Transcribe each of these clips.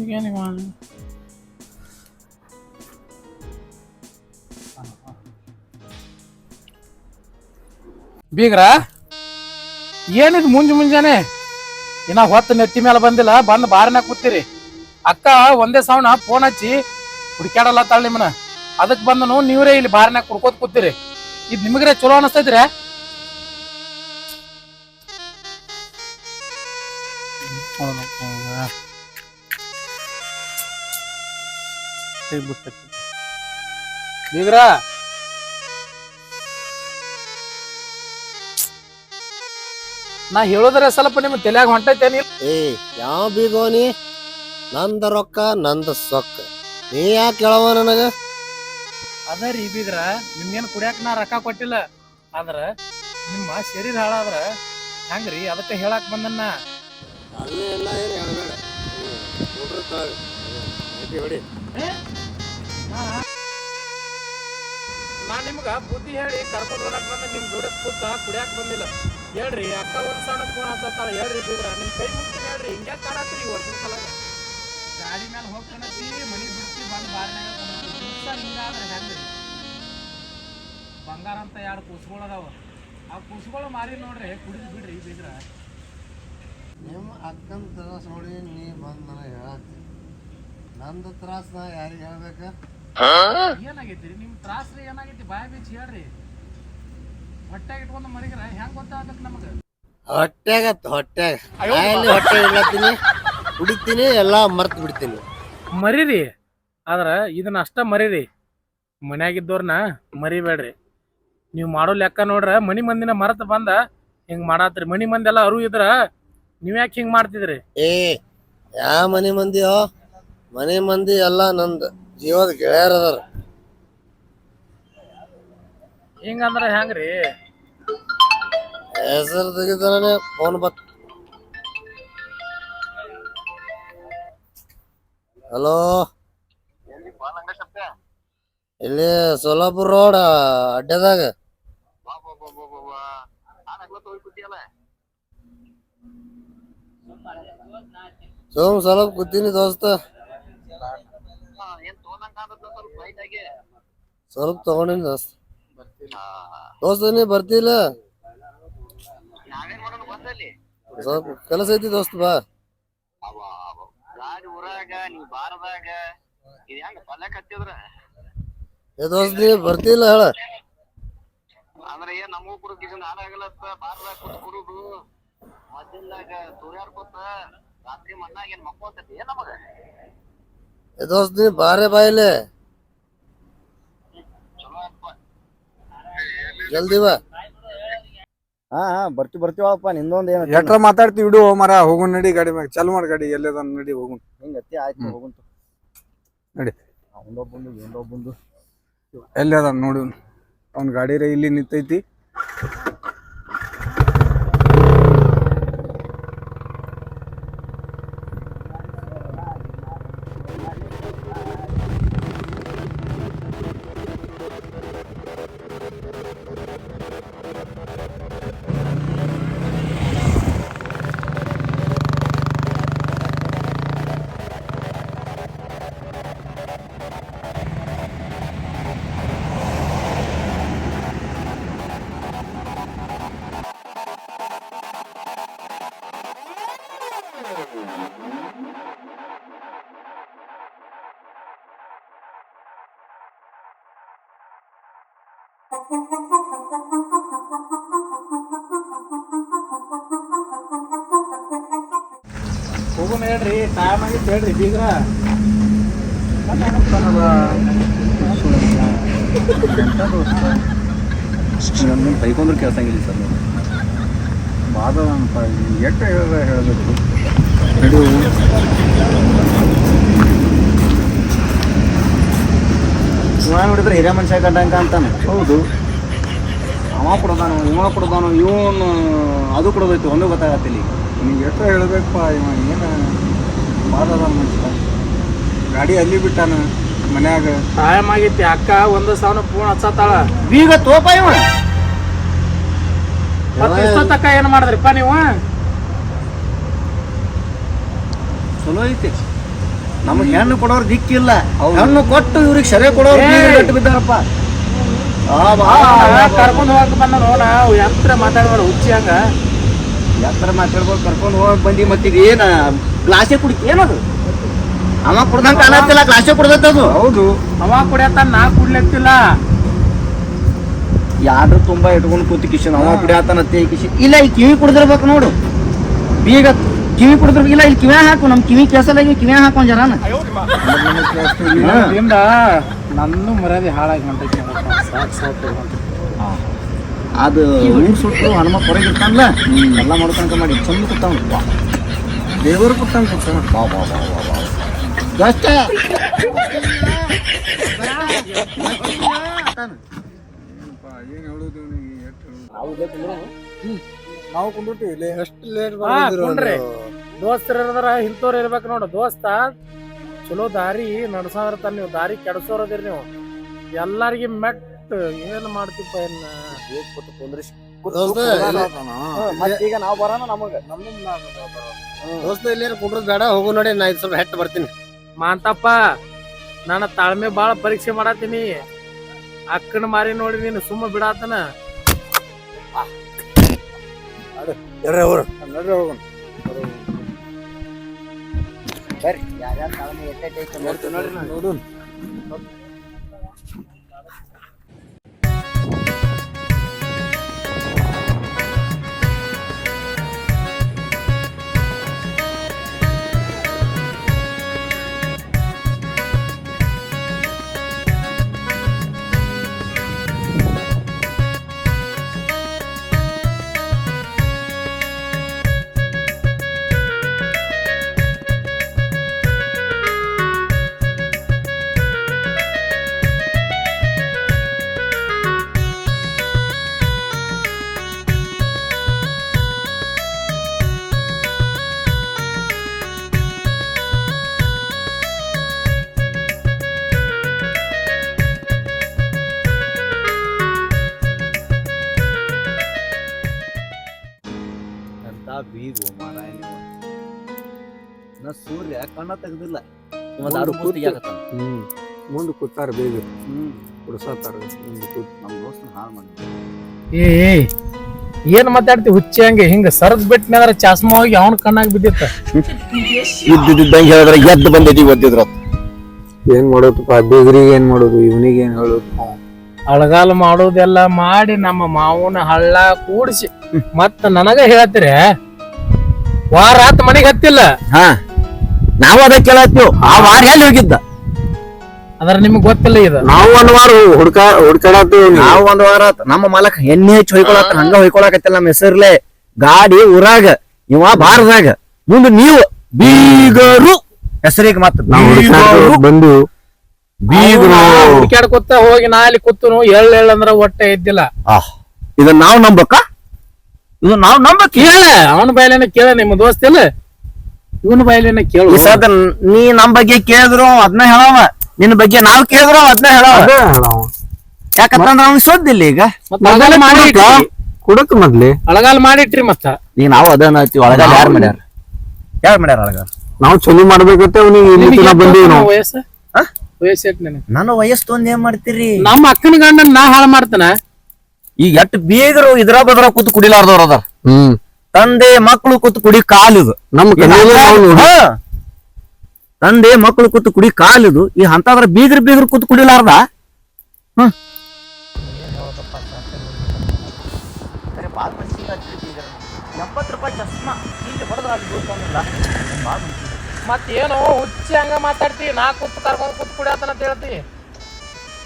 ಈಗೇನಿವ ಬೀಗ್ರ? ಏನಿದ್ ಮುಂಜ್ ಮುಂಜಾನೆ? ಇನ್ನ ಹೊತ್ತು ನೆತ್ತಿ ಮೇಲೆ ಬಂದಿಲ್ಲ, ಬಂದು ಬಾರಿನಾಗ ಕೂತೀರಿ. ಅಕ್ಕ ಒಂದೇ ಸೌಣ ಫೋನ್ ಹಚ್ಚಿ, ಹುಡುಕ್ಯಾಡಲ್ಲ ತಾಳ ನಿಮ್ಮನ ಅದಕ್ಕೆ ಬಂದನು, ನೀವ್ರೇ ಇಲ್ಲಿ ಬಾರಿನಾಗ ಕುಡ್ಕೋತ ಕೂತೀರಿ. ಇದು ನಿಮಗ್ರೆ ಚಲೋ ಅನಸ್ತೈತ್ರಿ ಬೀಗ್ರ ನಾ ಹೇಳೋದ್ರೆ ಸ್ವಲ್ಪ ನಿಮ್ ತಲೆಯಾಗ ಹೊಂಟೈತೇನಿ ಏ ಯಾವ ಬೀಗೋನಿ ನಂದ ರೊಕ್ಕ ನಂದ ಸೊಕ್ಕ. ನೀ ಯಾಕೆ ಕೇಳವ ನನಗ? ಅದ ರೀ ಬೀಗ್ರ ನಿಮ್ಗೇನ್ ಕುಡಿಯಾಕ ನಾ ರೊಕ್ಕ ಕೊಟ್ಟಿಲ್ಲ. ಆದ್ರ ನಿಮ್ಮ ಶರೀರ ಹಾಳಾದ್ರ ಹೆಂಗ್ರಿ ಅದಕ್ಕೆ ಹೇಳಾಕ್ ಬಂದನ್ನ ನಾ ನಿಮ್ಗ ಬುದ್ಧಿ ಹೇಳಿ ಕರ್ಕೊಂಡು ಬರಕ್ ಬಂದ ನಿಮ್ ಜೋಡಿ ಕೂತ ಕುಡಿಯಾಕ ಬಂದಿಲ್ಲ. ಹೇಳ್ರಿ ಅಕ್ಕ ಒಂದ್ ಸಣ್ಣ ಫೋನ್ ಹಚ್ಚತ್ತಾರ ಹೇಳ್ರಿ ಬೀಗ್ರ ನಿಮ್ ಕೈ ಮುಗ್ತೀನಿ ಹೇಳ್ರಿ ಹಿಂಗ್ಯಾಕ್ ಕಾಡತ್ರಿ ವರ್ಷದ ಸಲ? ಗಾಡಿ ಮೇಲೆ ಹೋಗ್ತಾನತಿ ಮನಿ ಬಿಡ್ತಿ ಬಂದ್ ಬಾರಿನಾಗ ದಿವಸ ಹಿಂಗಾದ್ರೆ ಹೆಂಗ್ರಿ? ಬಂಗಾರ ಅಂತ ಎರಡು ಕೂಸ್ಗಳು ಅದಾವ? ಆ ಕೂಸ್ಗಳು ಮಾರಿ ನೋಡ್ರಿ ಕುಡಿದ್ ಬಿಡ್ರಿ ಬೀಗ್ರ. ನಿಮ್ಮ ಅಕ್ಕನ ತ್ರಾಸ ನೋಡಿ ನೀ ಬಂದ್ ನನಗೆ ಹೇಳತ್ತಿ. ನಂದು ತ್ರಾಸ ನಾ ಯಾರಿಗೆ ಹೇಳ್ಬೇಕ? ಏನಾಗೈತಿ ನಿಮ್ ತ್ರಾಸ್ರಿ ಏನಾಗೈತಿ? ಬಾಯ ಬೀಚ್ ಹೇಳ್ರಿ. ಹೊಟ್ಟೆಗೆ ಇಟ್ಕೊಂಡು ಮರಿಗ್ರ ಹೆಂಗ್ ಗೊತ್ತಾಗಬೇಕು ನಮಗ? ಹೊಟ್ಯಾಗ ಹೊಟ್ಟೆಗ ಎಲ್ಲಿ ಹೊಟ್ಟೆ ಇಡ್ಲತ್ತೀನಿ ಕುಡಿತೀನಿ ಎಲ್ಲಾ ಮರ್ತ್ ಬಿಡ್ತೀನಿ. ಮರೀರಿ. ಆದ್ರ ಇದನ್ನ ಅಷ್ಟ ಮರೀರಿ. ಮನ್ಯಾಗಿದ್ದವ್ರನ್ನ ಮರಿಬೇಡ್ರಿ. ನೀವು ಮಾಡೋ ಲೆಕ್ಕ ನೋಡ್ರ ಮನಿ ಮಂದಿನ ಮರತ್ ಬಂದ ಹಿಂಗ್ ಮಾಡಾತ್ರಿ. ಮನಿ ಮಂದಿ ಎಲ್ಲ ಅರು ಇದ್ರ ನೀವ್ ಯಾಕೆ ಹಿಂಗ್ ಮಾಡ್ತಿದ್ರಿ? ಏ ಯಾ ಮನಿ ಮಂದಿಯೋ? ಮನಿ ಮಂದಿ ಎಲ್ಲ ನಂದು ಜೀವದ ಗೆಳೆಯರ್ ಅದಾರ. ಹಿಂಗಂದ್ರ ಹೆಂಗ್ರಿ? ಹೆಸರು ತೆಗಿತಾನೆ ಫೋನ್ ಬತ್. ಹಲೋ? ಇಲ್ಲಿ ಸೋಲಾಪುರ ರೋಡ್ ಅಡ್ಡದಾಗ. ಸೋಮ್ ಸ್ವಲ್ಪ ಕೂತೀನಿ ದೋಸ್ತ. ಸ್ವಲ್ಪ ತಗೊಂಡಿನಿ ದೋಸ್ತ. ದೋಸ್ತ ನೀ ಬರ್ತಿಲ್ಲ. ಸ್ವಲ್ಪ ಕೆಲಸ ಐತಿ ದೋಸ್ತ ಬಾ. ಊರಾಗ ನೀ ಬಾರದಾಗ. ಇದು ಹೆಂಗ ಪಲ್ಯಕ್ ಹತ್ತಿದ್ರ ಏ ದೋಸ್ತ ನೀ ಬರ್ತಿಲ್ಲ ಹೇಳ. ಅಂದ್ರ ಏನ್ ನಮಗೂ ಕುಡು ಕಿಶನ್ ಹಾಳಾಗಲತ್ತ ಬಾರದಾಗ ಕೂತ್ ಕುಡುದು. ಮಧ್ಯಾಹ್ನದಾಗ ತೂರ್ಯಾಡ್ಕೊತ ರಾತ್ರಿ ಮಣ್ಣಾಗ ಏನ್ ಮಕ್ಕೋತೈತಿ? ಏನ್ ನಮಗ? ಏ ದೋಸ್ತ ನೀ ಬಾರೆ ಬಾಯಿಲೆ ಚಲೋ ಅಪ್ಪ ಜಲ್ದಿ ಬಾ. ಹಾ ಹಾ ಬರ್ತಿ ಬರ್ತೀವಪ್ಪ ನಿಂದೊಂದ್ ಏನ ಎಟ್ರ ಮಾತಾಡ್ತಿ ಇಡು ಮರ ಹೋಗುನ್ ನಡಿ ಗಾಡಿ ಮ್ಯಾಗ. ಚಲ್ ಮಾಡಿ ಗಾಡಿ ಎಲ್ಲದ ನಡಿ ಹೋಗುನ್ ಹೆಂಗತಿ ಆಯ್ತು ಹೋಗುಂತ ನಡಿ. ಅವನೊಬ್ಬಂದು ಇವನೊಬ್ಬಂದು ಎಲ್ಲಿ ಅದ ನೋಡಿ. ಅವ್ನ ಗಾಡಿ ರೇ ಇಲ್ಲಿ ನಿಂತೈತಿ. ಹೋಗೋಣ ಹೇಳ್ರಿ ಟೈಮ್ ಆಗಿತ್ತು ಹೇಳ್ರಿ ಬೀಗ್ರ. ನನ್ನ ಬೈಕೊಂಡ್ರು ಕೇಳ್ಸಂಗಿಲ್ಲ ಸರ್ ನೀವು ಎಟ್ಟ ಹೇಳ್ದ ಹೇಳ್ಬೇಕು. ನಡಿ ನೋಡಿದ್ರೆ ಹಿರಿಯ ಮನುಷ್ಯ ಕಂಡಂಗ ಅಂತಾನೆ. ಹೌದು. ಅವ ಕೊಡೋದಾನು ಇವ ಕೊಡೋದಾನು ಇವನು ಅದು ಕೊಡೋದೈತು ಒಂದು ಗೊತ್ತಾಗತ್ತಿಲ್ಲ ಈಗ ಎಷ್ಟೋ ಹೇಳಬೇಕಪ್ಪ ಇವ ಏನು ಬಾದದ ಮನುಷ್ಯ? ಗಾಡಿ ಅಲ್ಲಿ ಬಿಟ್ಟಾನ ಮನ್ಯಾಗ? ಟೈಮ್ ಆಗೈತಿ ಅಕ್ಕ ಒಂದು ಸಾವಿರ ಫೋನ್ ಹಚ್ಚತ್ತಾಳ. ಬೀಗ ತೋಪ ಇವ. ಮತ್ತ ಏನ್ ಮಾಡಿದ್ರಿಪ್ಪ ನೀವು? ಚಲೋ ಐತಿ. ನಮಗೆ ಹೆಣ್ಣು ಕೊಡೋರು ದಿಕ್ಕಿಲ್ಲ. ಹೆಣ್ಣು ಕೊಟ್ಟು ಇವ್ರಿಗೆ ಸರಿ ಕೊಡೋರು ಬಿದ್ದಾರಪ್ಪ. ಕರ್ಕೊಂಡು ಹೋಗಕ್ ಬಂದ ನೋಡ ಯಂತ್ರ ಮಾತಾಡೋರು ಹುಚ್ಚಿ ಹಂಗ. ಎತ್ತರ ಮಾತಾಡ್ಬೋದು ಕರ್ಕೊಂಡು ಹೋಗಿ ಬಂದಿ ಮತ್ತೀಗ ಏನ ಗ್ಲಾಸೇ ಕುಡಿತಿ ಏನದು? ಅವ ಕುಡ್ದಂಗ ಕಾಣತ್ತಿಲ್ಲ ಗ್ಲಾಸೇ ಕುಡ್ದತ್ತ ಅದು ಹೌದು. ಅವ ಕುಡಿಯತ್ತ ನಾ ಕುಡ್ಲತ್ತಿಲ್ಲ. ಯಾರು ತುಂಬಾ ಇಟ್ಕೊಂಡು ಕೂತಿ ಕಿಶನ್ ಅವ ಕುಡಿಯತ್ತಾನತ್ತೆ ಕಿಶನ್ ಇಲ್ಲ ಈ ಕಿವಿ ಕುಡ್ದಿರ್ಬೇಕು ನೋಡು. ಬೀಗ ಕಿವಿ ಕುಡಿದ್ರು ಇಲ್ಲ ಇಲ್ಲಿ ಕಿವಿ ಹಾಕು ನಮ್ ಕಿವಿ ಕೆಸಲಾಗಿ ಕಿವಿ ಹಾಕೊಂಡ್ ಜರಾನ. ನನ್ನ ಮರ್ಯಾದೆ ಹಾಳಾಗಿ ಹೊಂಟೈತಿ ಸಾಕು ಸಾಕು ಅದು ಮೂರು ಸುಟ್ಟು ಹನುಮ ಹೊರಗೆ ಇರ್ತಾನಲ್ಲ ಎಲ್ಲ ಮಾಡ್ಕೊಂತ ಮಾಡಿ ಚಂದ ಕೂತಾವ ದೇವರು ಕೂತಾನ ಕೂತಾನ ಬಾ ಬಾ ಬಾ ಬಾ ಬಾ ಹೇಳೋದು ನಾವು ಕುಂದಿರ್ತೀವಿ ಇಲ್ಲಿ ಎಷ್ಟು ಲೇಟ್ ಕುಂಡ್ರಿ. ದೋಸ್ತರು ಇರದ್ರ ಇಂಥವ್ರು ಇರ್ಬೇಕು ನೋಡು. ದೋಸ್ತ ಚಲೋ ದಾರಿ ನಡ್ಸಾದಿರ್ತಾನ ನೀವು. ದಾರಿ ಕೆಡ್ಸೋರದಿರಿ ನೀವು. ಎಲ್ಲರಿಗೂ ಮೆಟ್ ಏನ್ ಮಾಡ್ತಿಪ್ಪ ಏನ್? ಮತ್ತೀಗ ನಾವು ಬರೋಣ ನಮಗ. ದೋಸ್ತ ಇಲ್ಲೇನು ಕುಂಡ್ರದ್ ಬೇಡ ಹೋಗು ನೋಡಿ ನಾ ಇದು ಸ್ವಲ್ಪ ಹೆಟ್ ಬರ್ತೀನಿ. ಮಾಂತಪ್ಪ ನನ್ನ ತಾಳ್ಮೆ ಬಾಳ ಪರೀಕ್ಷೆ ಮಾಡತ್ತೀನಿ. ಅಕ್ಕನ ಮಾರಿ ನೋಡಿ ನೀನು ಸುಮ್ಮ ಬಿಡಾತನ. ಎರ್ರೆ ಅವ್ರು ನಡ್ರಿ ಹೋಗೋಣ. ನೋಡು ಅಂತ ಸೂರ್ಯ ಕಣ್ಣ ತೆಗ್ದಿಲ್ಲ. ಇವ ದಾರು ಪೂರ್ತಿ ಹ್ಮ್. ಮುಂದೆ ಕೂತಾರ ಬೇಗ. ಹ್ಮ್. ಕುಡ್ಸತ್ತಾರ ಮುಂದೆ ಕೂತ್ ನಮ್ಮ ದೋಸ್ತನ ಹಾಳು ಮಾಡಿ ಏ ಏ, ಏನ್ ಮಾತಾಡ್ತಿ ಹುಚ್ಚಿ ಹಂಗೆ? ಹಿಂಗ ಸರದ್ ಬಿಟ್ಟ ಮೇಲೆ ಚಾಸ್ಮ ಹೋಗಿ ಅವನ ಕಣ್ಣಾಗ ಬಿದ್ದಿತ್ತ. ಇದ್ದಿದ್ದಂಗೆ ಹೇಳಿದ್ರೆ ಎದ್ದು ಬಂದೈತಿ ಗೊತ್ತಿದ್ರ. ಏನ್ ಮಾಡೋದು ಬೇಗರಿಗೆ ಏನ್ ಮಾಡೋದು? ಇವನಿಗೆ ಏನ್ ಹೇಳೋದು? ಅಳಗಾಲ ಮಾಡೋದೆಲ್ಲ ಮಾಡಿ ನಮ್ಮ ಮಾವನ ಹಳ್ಳ ಕೂಡಿಸಿ. ಮತ್ತ ನನಗ ಹೇಳ್ತೀರಿ? ವಾರ ಆತ್ ಮನೆಗೆ ಹತ್ತಿಲ್ಲ. ಹಾ. ನಾವು ಅದ ಕೇಳತ್ತೀವ್. ಆ ವಾರ ಎಲ್ಲಿ ಹೋಗಿದ್ದ? ಅದ್ರ ನಿಮ್ಗ್ ಗೊತ್ತಿಲ್ಲ ಇದು. ನಾವು ಒಂದ್ ವಾರ ಹುಡ್ಕ ಹುಡ್ಕಾಡತ್ತೀವಿ ನಾವು ಒಂದ್ ವಾರ ಆತ್. ನಮ್ಮ ಮಾಲಕ್ ಎಣ್ಣೆ ಹಚ್ಚಿ ಹೊಯ್ಕೊಳತ್ತ ಹಂಗ ಹೊಯ್ಕೊಳಕತ್ತಿಲ್ಲ ನಮ್ಮ ಹೆಸರ್ಲೆ. ಗಾಡಿ ಊರಾಗ ಇವ ಬಾರದಾಗ ಮುಂದೆ ನೀವು ಬೀಗರು. ಹೆಸರಿಗೆ ಮತ್ತ ನಾವು ಬಂದು ಬೀಗರು. ಹುಡುಕ್ಯಾಡ್ಕೊತ ಹೋಗಿ ನಾ ಅಲ್ಲಿ ಕೂತನು ಎಳ್ಳ ಎಳ್ಳ ಅಂದ್ರ ಹೊಟ್ಟೆ ಇದ್ದಿಲ್ಲ ಆಹ್, ಇದನ್ನ ನಾವು ನಂಬಕ್ಕ ಇದು ನಾವು ನಂಬಕ್? ಹೇಳ ಅವನ ಬಯಲೇನ ಕೇಳ ನಿಮ್ಮ ದೋಸ್ತ ಇಲ್ಲ ಇವನ ಬಾಯಲೇನ ಕೇಳು? ಸದ ನೀ ನಮ್ ಬಗ್ಗೆ ಕೇಳಿದ್ರು ಅದನ್ನ ಹೇಳವ. ನಿನ್ನ ಬಗ್ಗೆ ನಾವ್ ಕೇಳಿದ್ರು ಅದನ್ನ ಹೇಳವ. ಯಾಕಂತಂದ್ರ ಅವ್ನಿಗೆ ಸೋದಿಲ್ಲ ಈಗ. ಕುಡಕ್ ಮೊದ್ಲಿ. ಅಳಗಾಲ ಮಾಡಿಟ್ರಿ ಮತ್ತ. ಈಗ ನಾವು ಅದನ್ನ ಹಚ್ಚಿವಿ ಒಳಗಾಲ ಯಾರ್ ಮಾಡ್ಯಾರ? ಯಾರು ಮಾಡ್ಯಾರ ಅಳಗಾಲ? ನಾವು ಚಲೋ ಮಾಡ್ಬೇಕಂತ ಅವನಿಗೆ ಇಲ್ಲಿ ತನ ಬಂದೀವಿ ನಾವು. ವಯಸ್ಸು? ವಯಸ್ಸು ವಯಸ್ಸು ಒಂದ್ ಏನ್ ಮಾಡ್ತೀರಿ? ನಮ್ಮ ಅಕ್ಕನ ಗಂಡನ್ ನಾ ಹಾಳು ಮಾಡ್ತಾನ? ಈಗ ಎಟ್ ಬೀಗರು ಇದ್ರ ಬದ್ರ ಕೂತ್ ಕುಡಿಲಾರ್ದವ್ರ ಅದಾರ. ಹ್ಮ್. ತಂದೆ ಮಕ್ಕಳು ಕೂತು ಕುಡಿ ಕಾಲಿದು. ನಮ್ಮ ಈ ಕಣ್ಣಲ್ಲಿ ನಾವು ನೋಡಿ. ಹಾ. ತಂದೆ ಮಕ್ಕಳು ಕೂತು ಕುಡಿ ಕಾಲಿದು. ಈ ಹಂತಾದ್ರ ಬೀಗ್ರ ಬೀಗ್ರ ಕೂತು ಕುಡಿಲಾರ್ದ? ಹ್ಮ್. ಎಪ್ಪತ್ತು ರೂಪಾಯಿ ಚಸ್ಮಾ ಇಲ್ಲಿ ಹೊಡೆದ್ರ ಅಲ್ಲಿ ಬೀಳ್ತಾನಿಲ್ಲ. ಮತ್ ಏನೋ ಹುಚ್ಚಿ ಹಂಗ ಮಾತಾಡ್ತಿ. ನಾ ಕೂತ್ ಕರ್ಕೊಂಡು ಕೂತ್ ಕುಡಿಯತನ ಅಂತ ಹೇಳ್ತಿ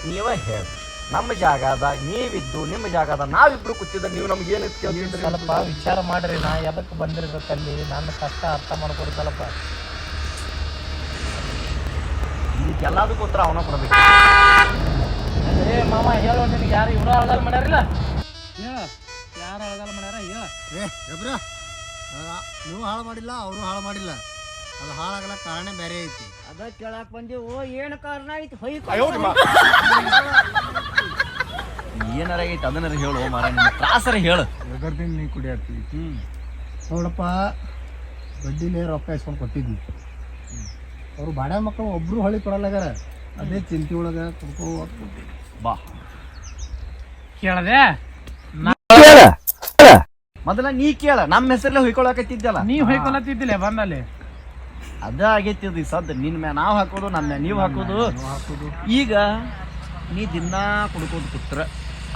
ನೀವೇ ಹೇಳಿ ನಮ್ಮ ಜಾಗದ ನೀವಿದ್ದು ನಿಮ್ಮ ಜಾಗದ ನಾವಿಬ್ರು ಕೂತಿದ್ದ ನೀವು ನಮ್ಗೆ ಏನು ಸ್ವಲ್ಪ ವಿಚಾರ ಮಾಡ್ರಿ ನಾ ಎದಕ್ ಬಂದಿರ್ಬೇಕಲ್ಲಿ? ನನ್ನ ಕಷ್ಟ ಅರ್ಥ ಮಾಡ್ಕೊಡಿ ಸ್ವಲ್ಪ ಎಲ್ಲದಕ್ಕೂ ಉತ್ತರ ಅವನ ಕೊಡ್ಬೇಕು. ಏ ಮಾಮ ಹೇಳು ನಿನಗೆ ಯಾರು ಇವ್ರ ಅಳಗಲ್ ಮಾಡ್ಯಾರಿಲ್ಲ? ಹೇಳ ಯಾರು ಅಳಗಲ್ ಮಾಡ್ಯಾರ? ಹೇಳ ಏ ಗಬ್ರ ನೀವು ಹಾಳು ಮಾಡಿಲ್ಲ ಅವರು ಹಾಳು ಮಾಡಿಲ್ಲ. ಅದು ಹಾಳಾಗಲ್ಲ ಕಾರಣ ಬೇರೆ ಐತಿ. ಅದ ಕೇಳಕ್ ಓ ಏನು ಕಾರಣ ಐತಿ? ಹೊಯ್ ಏನಾರ ಐತಿ ಅದನ್ನ ಹೇಳು ಮಾರ ನಿನ್ನ ತ್ರಾಸರ ಹೇಳು. ಎದರ್ದಿಂದ ನೀ ಕುಡಿಯತ್ತಿ ನೋಡಪ್ಪ ಬಡ್ಡಿಲೇ ರೊಕ್ಕ ಇಸ್ಕೊಂಡು ಕೊಟ್ಟಿದ್ವಿ ಅವ್ರು ಬಾಡ್ಯ ಮಕ್ಕಳು ಒಬ್ರು ಹೊಳಿ ಕೊಡಲ್ಲಾಗಾರ ಅದೇ ಚಿಂತೆ ಒಳಗೆ ಕುಡ್ಕೋ ಬಾ. ಕೇಳದೆ? ಕೇಳ. ಮೊದಲ ನೀ ಕೇಳ ನಮ್ಮ ಹೆಸರಲ್ಲೇ ಹೊಯ್ಕೊಳಕತ್ತಿದ್ದಲ್ಲ. ನೀ ಹೊಯ್ಕೊಳತ್ತಿದ್ದಿಲ್ಲ ಬಂದಲ್ಲಿ? ಅದ ಆಗೈತಿ ಸದ್ದು. ನಿನ್ ಮ್ಯಾ ನಾವ್ ಹಾಕೋದು ನಮ್ಮ ಮ್ಯಾ ನೀವ್ ಹಾಕೋದು. ಈಗ ನೀ ದಿನಾ ಕುಡ್ಕೋದು ಕೂತ್ರ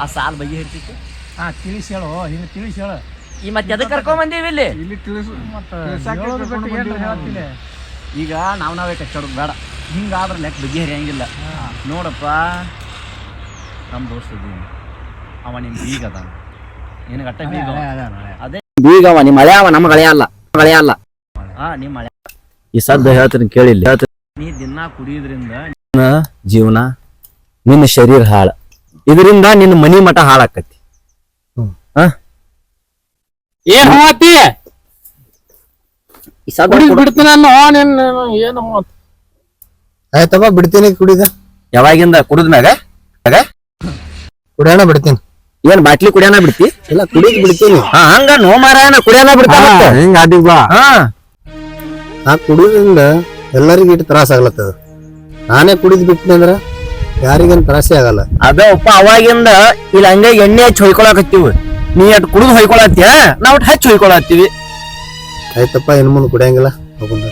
ಆ ಸಾಲ ಬಗೆ ಹೇಳ್ತಿತ್ತು ಹಾ ತಿಳಿಸಿ ಹೇಳು ಹಿಂಗೆ ತಿಳಿಸಿ ಹೇಳು ಈ ಮತ್ತೆ ಎದಕ್ಕೆ ಕರ್ಕೊಂಡ್ ಬಂದೀವಿ ಇಲ್ಲಿ? ಇಲ್ಲಿ ತಿಳಿಸು ಮತ್ತೆ ತಿಳ್ಸಾಕೆ ಹೇಳೋದು ಬಿಟ್ಟು ಕರ್ಕೊಂಡು ಹೇಳ್ತಿಲ್ಲ ಈಗ ನಾವ್ ನಾವೇ ಕಚ್ಚಾಡೋದು ಬೇಡ. ಹಿಂಗಾದ್ರೆ ಲೆಕ್ಕ ಬಗೆಹರಿಯಂಗಿಲ್ಲ ನೋಡಪ್ಪ ನಮ್ಮ ದೋಸ್ತ ಇದೀನಿ. ಅವ ನಿಮ್ ಬೀಗ ಅದ ನಿನಗೆ ಅಟ್ಟ ಬೀಗ ಅವ. ಅದೇ ಬೀಗ ಅವ ನಿಮ್ಮ ಹಳೆ ಅವ ನಮ್ಮ ಹಳೆಯ ಅಲ್ಲ. ಹಳೆಯ ಅಲ್ಲ. ಹಾ ನಿಮ್ಮ ಹಳೆ. ಈ ಸದ್ದ ಹೇಳ್ತೀನಿ ಕೇಳಿಲ್ಲ. ನೀ ದಿನ ಕುಡಿಯೋದ್ರಿಂದ ನಿನ್ನ ಜೀವನ ನಿನ್ನ ಶರೀರ ಹಾಳ. ಇದರಿಂದ ನಿನ್ನ ಮನಿ ಮಠ ಹಾಳಾಕತಿ. ಏನ್ ಹೋತಿ ಬಿಡ್ತೀನಿ ಏನು ಆಯ್ತಪ್ಪ ಬಿಡ್ತೀನಿ ಕುಡಿದ. ಯಾವಾಗಿಂದ ಕುಡಿದ ಮ್ಯಾಗ? ಕುಡಿಯೋಣ ಬಿಡ್ತೀನಿ. ಏನ್ ಬಾಟ್ಲಿ ಕುಡಿಯೋಣ ಬಿಡ್ತಿ? ಇಲ್ಲ ಕುಡಿದ್ ಬಿಡ್ತೀನಿ. ಹಾ ಹಂಗ ನೋ ಮಾರಾಯಣ ಕುಡಿಯೋಣ ಬಿಡ್ತಾನ ಹಿಂಗ ಆದಿವ್ವಾ ಹಾ. ಆ ಕುಡಿಯೋದ್ರಿಂದ ಎಲ್ಲರಿಗೂ ಇಟ್ಟು ತ್ರಾಸ ಆಗ್ಲತ್ತದ. ನಾನೇ ಕುಡಿದ್ ಬಿಟ್ಟಿನಿ ಅಂದ್ರ ಯಾರಿಗೇನ್ ತ್ರಾಸೇ ಆಗಲ್ಲ. ಅದ ಒಪ್ಪ ಅವಾಗಿಂದ ಇಲ್ಲಿ ಹಂಗ ಎಣ್ಣೆ ಹಚ್ಚಿ ಹೊಯ್ಕೊಳಕತ್ತೀವಿ. ನೀ ಅಟ್ ಕುಡಿದು ಹೊಯ್ಕೊಳತ್ತೀಯ? ನಾವು ಅಟ್ ಹಚ್ಚಿ ಹೊಯ್ಕೊಳತ್ತೀವಿ. ಆಯ್ತಪ್ಪ ಇನ್ ಮುಂದೆ ಕುಡಿಯಂಗಿಲ್ಲ. ಹೋಗುಂದ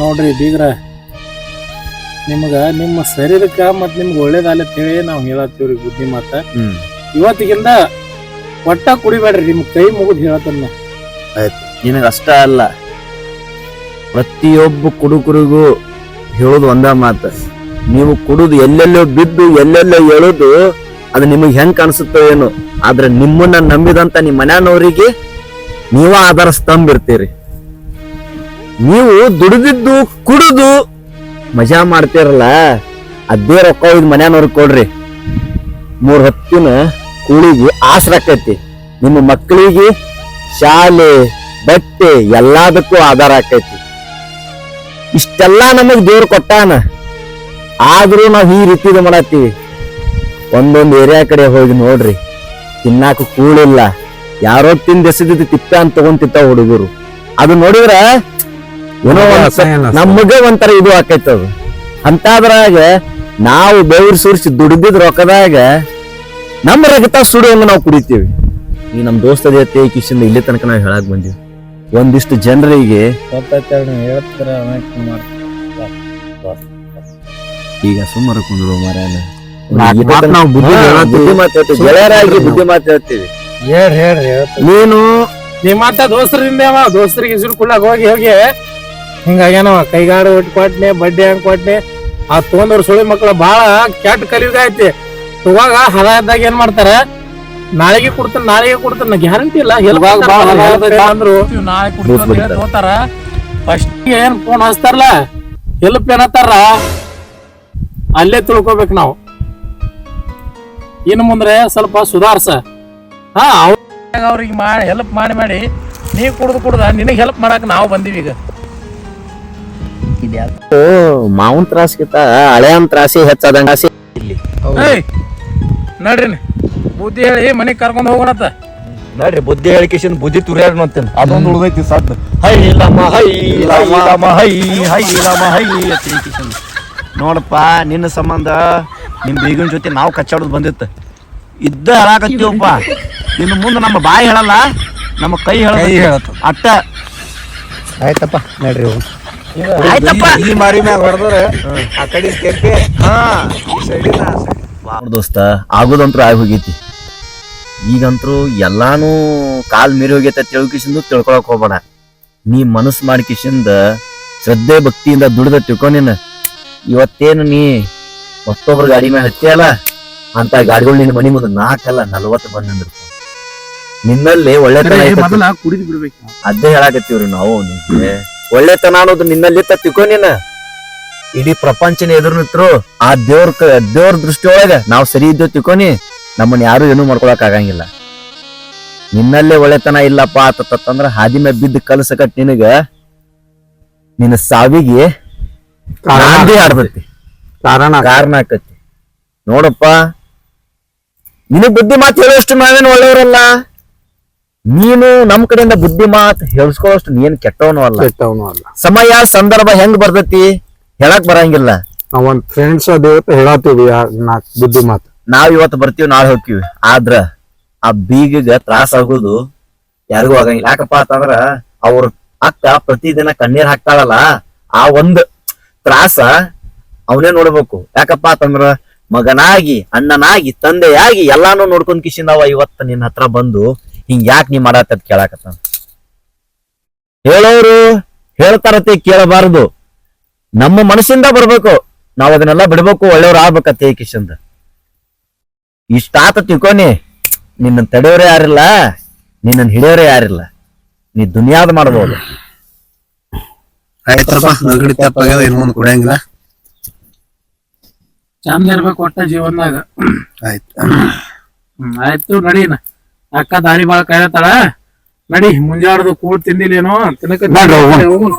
ನೋಡ್ರಿ ಬೀಗ್ರ ನಿಮ್ಗ ನಿಮ್ಮ ಶರೀರಕ್ಕ ಮತ್ ನಿಮ್ಗೆ ಒಳ್ಳೇದಲ್ಲ ಹೇಳಿ ನಾವು ಹೇಳತ್ತೀವ್ರಿ ಬುದ್ಧಿ ಮಾತ. ಇವತ್ತಿಗಿಂದ ಒಟ್ಟ ಕುಡಿಬೇಡ್ರಿ ನಿಮ್ ಕೈ ಮುಗಿದ್ ಹೇಳತ್ತನ್ನ ನಿನಗ ಅಷ್ಟ ಅಲ್ಲ ಪ್ರತಿಯೊಬ್ಬ ಕುಡುಕರಿಗೂ ಹೇಳೋದು ಒಂದ ಮಾತ. ನೀವು ಕುಡುದು ಎಲ್ಲೆಲ್ಲೋ ಬಿದ್ದು, ಎಲ್ಲೆಲ್ಲೋ ಎಳುದು, ಅದು ನಿಮಗೆ ಹೆಂಗ್ ಕಾಣಿಸುತ್ತೋ ಏನು. ಆದ್ರೆ ನಿಮ್ಮನ್ನ ನಂಬಿದಂತ ನಿಮ್ಮ ಮನೆಯವರಿಗೆ ನೀವ ಆಧಾರ ಸ್ತಂಭ ಇರ್ತೀರಿ ನೀವು ದುಡಿದಿದ್ದು, ಕುಡಿದು ಮಜಾ ಮಾಡ್ತೀರಲ್ಲ? ಅದೇ ರೊಕ್ಕ ಇದು ಮನ್ಯಾನವ್ರಿಗೆ ಕೊಡ್ರಿ. ಮೂರ್ ಹೊತ್ತಿನ ಕೂಳಿಗೆ ಆಸರ ಆಕೈತಿ. ನಿಮ್ಮ ಮಕ್ಕಳಿಗೆ ಶಾಲೆ, ಬಟ್ಟೆ ಎಲ್ಲದಕ್ಕೂ ಆಧಾರ ಆಕೈತಿ. ಇಷ್ಟೆಲ್ಲಾ ನಮಗ್ ದೇವ್ರು ಕೊಟ್ಟಾನ? ಆದ್ರೂ ನಾವು ಈ ರೀತಿ ಇದು ಮಾಡತ್ತೀವಿ. ಒಂದೊಂದು ಏರಿಯಾ ಕಡೆ ಹೋಗಿ ನೋಡ್ರಿ. ತಿನ್ನಾಕ ಕೂಳಿಲ್ಲ. ಯಾರೋ ತಿಂದ್ ಎಸದಿದ್ದು ತಿಪ್ಪೆ ಅಂತ ತಗೊಂತಿತ್ತ ಹುಡುಗರು. ಅದು ನೋಡಿದ್ರ ಏನೋ ನಮಗೆ ಒಂಥರ ಇದು ಆಕೈತದ ಅದು. ಅಂತಾದ್ರಾಗ ನಾವು ಬೆವ್ರು ಸುರಿಸಿ ದುಡಿದಿದ್ ರೊಕ್ಕದಾಗ ನಮ್ಮ ರಕ್ತ ಸುಡುವಂಗ ನಾವು ಕುಡಿತೀವಿ. ಈ ನಮ್ಮ ದೋಸ್ತ ಜೊತೆ ಕಿಶಿಂದ ಇಲ್ಲಿ ತನಕ ನಾವು ಹೇಳಕ್ ಬಂದೀವಿ. ಒಂದಿಷ್ಟು ಜನರಿಗೆ ಹೇಳ್ತಾರ ಈಗ ಸುಮಾರು ಕುಂದ್ರು ಮಾರಾಯಣ. ನಾವು ಬುದ್ಧಿ. ಬುದ್ಧಿ ಮಾತು ಹೇಳ್ತೀವಿ. ಗೆಳೆಯರಾಗಿ ಬುದ್ಧಿ ಮಾತು ಹೇಳ್ತೀವಿ. ಹೇಳ್ರಿ ಹೇಳ್ರಿ ನೀನು ನಿಮ್ಮಂತ ದೋಸ್ತರಿಂದ ಅವ. ದೋಸ್ತರಿಗೆ ಹೆಸರು ಕುಳ್ಳಾಗ ಹೋಗಿ ಹೋಗಿ. ಹಿಂಗಾಗ್ಯಾನವ ಕೈಗಾಡು ಇಟ್ಟು ಕೊಟ್ನೆ ಬಡ್ಡಿ ಹಂಗ್ ಕೊಟ್ನೆ. ಆ ತೊಗೊಂಡವ್ರ ಸುಳಿ ಮಕ್ಳು ಬಾಳ ಕೆಟ್ಟ ಕಲಿಯುಗ ಐತಿ. ಇವಾಗ ಹದ ಇದ್ದಾಗ ಏನ್ ಮಾಡ್ತಾರ? ನಾಳೆಗೆ ಕೊಡ್ತಾನ ನಾಳೆಗೆ ಕೊಡ್ತಾನ. ಗ್ಯಾರಂಟಿ ಇಲ್ಲ. ಇವಾಗ ಬಾಳ ಹದ ಇರ್ತೈತಿ. ಅಂದ್ರು. ನಾಳೆ ಕೊಡ್ತಾರ ಫಸ್ಟ್ ಏನ್ ಫೋನ್ ಹಚ್ತಾರಲ್ಲ? ಹೆಲ್ಪ್ ಏನತ್ತಾರ ಅಲ್ಲೇ ತಿಳ್ಕೊಬೇಕು ನಾವು ಇನ್ನು ಮುಂದ್ರೆ ಸ್ವಲ್ಪ ಸುಧಾರ್ಸ ಹಾ ಅವ್ರಿಗೆ ಮಾಡಿ ಹೆಲ್ಪ್ ಮಾಡಿ ಮಾಡಿ ನೀ ಕುಡ್ದು ಕುಡ್ದ ನಿನಗೆ ಹೆಲ್ಪ್ ಮಾಡಕ್ ನಾವು ಬಂದಿವಿ ಈಗ ಓ ಮಾವನ್ ತ್ರಾಸ್ಗಿಂತ ಹಳೆಯನ್ ತ್ರಾಸಿ ಹೆಚ್ಚಾದಂಗ ನಡ್ರಿ ಬುದ್ಧಿ ಹೇಳಿ ಮನೆಗೆ ಕರ್ಕೊಂಡ್ ಹೋಗೋಣತ್ತ ನೋಡ್ರಿ ಬುದ್ಧಿ ಹೇಳಿಕೇಶನ್ ಬುದ್ಧಿ ತುರ್ಯಾಡ ಅಂತೇನೆ ಅದೊಂದು ಉಳಿದೈತಿ ಸಾಧ್ಯ ಹೈ ಲಮ ಹೈ ಲಮ ಹೈ ಹೈ ಲಮ ಹೈ. ನೋಡಪ್ಪ ನಿನ್ನ ಸಂಬಂಧ ನಿಮ್ಮ ಬೀಗಿನ ಜೊತೆ ನಾವು ಕಚ್ಚಾಡೋದು ಬಂದಿತ್ತು. ಇದ್ದ ಹೇಳಾಕತ್ತೀವಪ್ಪ ನಿನ್ನ ಮುಂದೆ ನಮ್ಮ ಬಾಯಿ ಹೇಳಲ್ಲ ನಮ್ಮ ಕೈ ಹೇಳ ಹೇಳತ್ತ. ಅಟ್ಟ. ಆಯ್ತಪ್ಪ ನಡ್ರಿ ಹೋಗು ಆಯ್ತಪ್ಪ. ಈ ಮಾರಿ ಮ್ಯಾಗ ಹೊಡೆದ್ರೆ ಆ ಕಡೆ ಕೆಂಪೆ. ಹಾ. ಈ ಸೈಡಿನ ಆ ಸೈಡ್. ನೋಡ್ ದೋಸ್ತ ಆಗೋದಂತ್ರು ಆಗಿ ಹೋಗೈತಿ. ಈಗಂತರೂ ಎಲ್ಲಾನು ಕಾಲ್ ಮೀರಿ ಹೋಗೈತೆ ತಿಳ್ಕಿಸಿಂದು ತಿಳ್ಕೊಳಕ್ ಹೋಗ್ಬೇಡ. ನೀ ಮನಸ್ಸು ಮಾಡ್ಕಿಸಿಂದ ಶ್ರದ್ಧೆ ಭಕ್ತಿಯಿಂದ ದುಡ್ದ ತಿಳ್ಕೊ ನೀನ್. ಇವತ್ತೇನು ನೀ ಮತ್ತೊಬ್ರ ಗಾಡಿ ಮೇಲೆ ಹತ್ತಿಯಲ್ಲ? ಅಂತ ಗಾಡಿಗಳು ನಿನ್ನ ಮನಿ ಮುಂದೆ ನಾಲ್ಕಲ್ಲ ನಲ್ವತ್ತು ಬಂದ್ ನಿಂದಿರ್ತಾವ ನಿನ್ನಲ್ಲಿ ಒಳ್ಳೆತನ ಐತತಿ. ಮೊದಲ ಕುಡಿದು ಬಿಡ್ಬೇಕು. ಅದೇ ಹೇಳಾಕತ್ತೀವ್ರಿ ನಾವು ನಿಮ್ಗೆ. ಒಳ್ಳೆತನ ಅನ್ನೋದು ನಿನ್ನಲ್ಲಿ ತಿಳ್ಕೊ ನೀನ. ಇಡೀ ಪ್ರಪಂಚನ ಎದುರು ನಿಂತ್ರು ಆ ದೇವ್ರ ಕ- ದೇವ್ರ ದೃಷ್ಟಿಯೊಳಗ ನಾವು ಸರಿ ಇದ್ದೇವ್ ತಿಳ್ಕೊನಿ ನಮ್ಮನ್ನ ಯಾರು ಏನೂ ಮಾಡ್ಕೊಳಕ್ ಆಗಂಗಿಲ್ಲ. ನಿನ್ನಲ್ಲೇ ಒಳ್ಳೆತನ ಇಲ್ಲಪ್ಪ ಆತತ್ತಂದ್ರ ಹಾದಿ ಮೇಲೆ ಬಿದ್ದು ಕಲಸಕಟ್ ನಿನಗ. ನಿನ್ನ ಸಾವಿಗೆ ನಾಂದಿ ಆಡ್ತತಿ ಕಾರಣ ಕಾರಣ ಆಕತಿ. ನೋಡಪ್ಪ ನಿನಗ್ ಬುದ್ಧಿ ಮಾತು ಹೇಳೋಷ್ಟು ನಾವೇನು ಒಳ್ಳೆಯವರಲ್ಲ ನೀನು ನಮ್ ಕಡೆಯಿಂದ ಬುದ್ಧಿ ಮಾತು ಹೇಳಿಸ್ಕೊಳ್ಳೋಷ್ಟು ನೀನ್ ಕೆಟ್ಟವನು ಅಲ್ಲ. ಕೆಟ್ಟವನು ಅಲ್ಲ. ಸಮಯ ಸಂದರ್ಭ ಹೆಂಗ್ ಬರ್ತೈತಿ ಹೇಳಕ್ ಬರಂಗಿಲ್ಲ. ನಾವ್ ಒಂದ್ ಫ್ರೆಂಡ್ಸ್ ಅದೇವತ್ತು ಹೇಳತ್ತೀವಿ ನಾಲ್ಕು ಬುದ್ಧಿ ಮಾತು. ನಾವ್ ಇವತ್ತು ಬರ್ತೀವಿ ನಾಳೆ ಹೋಗ್ತೀವಿ. ಆದ್ರ ಆ ಬೀಗಿಗ ತ್ರಾಸ ಆಗೋದು ಯಾರಿಗೂ ಆಗಂಗಿಲ್ಲ. ಯಾಕಪ್ಪ ಅಂತಂದ್ರ ಅವ್ರ ಅಕ್ಕ ಪ್ರತಿದಿನ ಕಣ್ಣೀರ್ ಹಾಕ್ತಾಳಲ್ಲ ಆ ಒಂದ್ ತ್ರಾಸ ಅವನೇ ನೋಡ್ಬೇಕು. ಯಾಕಪ್ಪ ಅಂತಂದ್ರ ಮಗನಾಗಿ, ಅಣ್ಣನಾಗಿ, ತಂದೆಯಾಗಿ ಎಲ್ಲಾನು ನೋಡ್ಕೊಂಡ್ ಕಿಶಿಂದ ಅವ ಇವತ್ತ ನಿನ್ನ ಹತ್ರ ಬಂದು ಹಿಂಗ್ ಯಾಕೆ ನೀ ಮಾಡತ್ತ ಕೇಳಾಕತ್ತ. ಹೇಳೋರು ಹೇಳ್ತಾರತಿ ಕೇಳಬಾರದು. ನಮ್ಮ ಮನಸ್ಸಿಂದ ಬರ್ಬೇಕು. ನಾವ್ ಅದನ್ನೆಲ್ಲ ಬಿಡ್ಬೇಕು, ಒಳ್ಳೆಯವ್ರ ಆಗ್ಬೇಕತ್ತೆ ಕಿಶಂದ. ಇಷ್ಟಾತ ತಿಳ್ಕೊನಿ ನಿನ್ನ ತಡೆಯೋರೇ ಯಾರಿಲ್ಲ ನಿನ್ನ ಹಿಡಿಯೋರೇ ಯಾರಿಲ್ಲ. ನೀ ದುನಿಯಾದ ಮಾಡ್ಬೋದು. ಆಯ್ತಪ್ಪ ನಗಡಿ ತಪ್ಪಾಗ್ಯದ ಇನ್ ಮುಂದೆ ಕುಡಿಯಂಗಿಲ್ಲ. ಚಂದ ಇರ್ಬೇಕು ಒಟ್ಟ ಜೀವನದಾಗ. ಆಯ್ತು. ಹ್ಮ್ ಆಯ್ತು ನಡೀನ ಅಕ್ಕ ದಾರಿ ಬಾಳ ಕಾಯತಾಳ ನಡಿ ಮುಂಜಾಡ್ದು ಕೂಡ್ ತಿಂದಿಲ್ಲೇನೋ ತಿನ್ನಕ ಹೋಗೋಣ.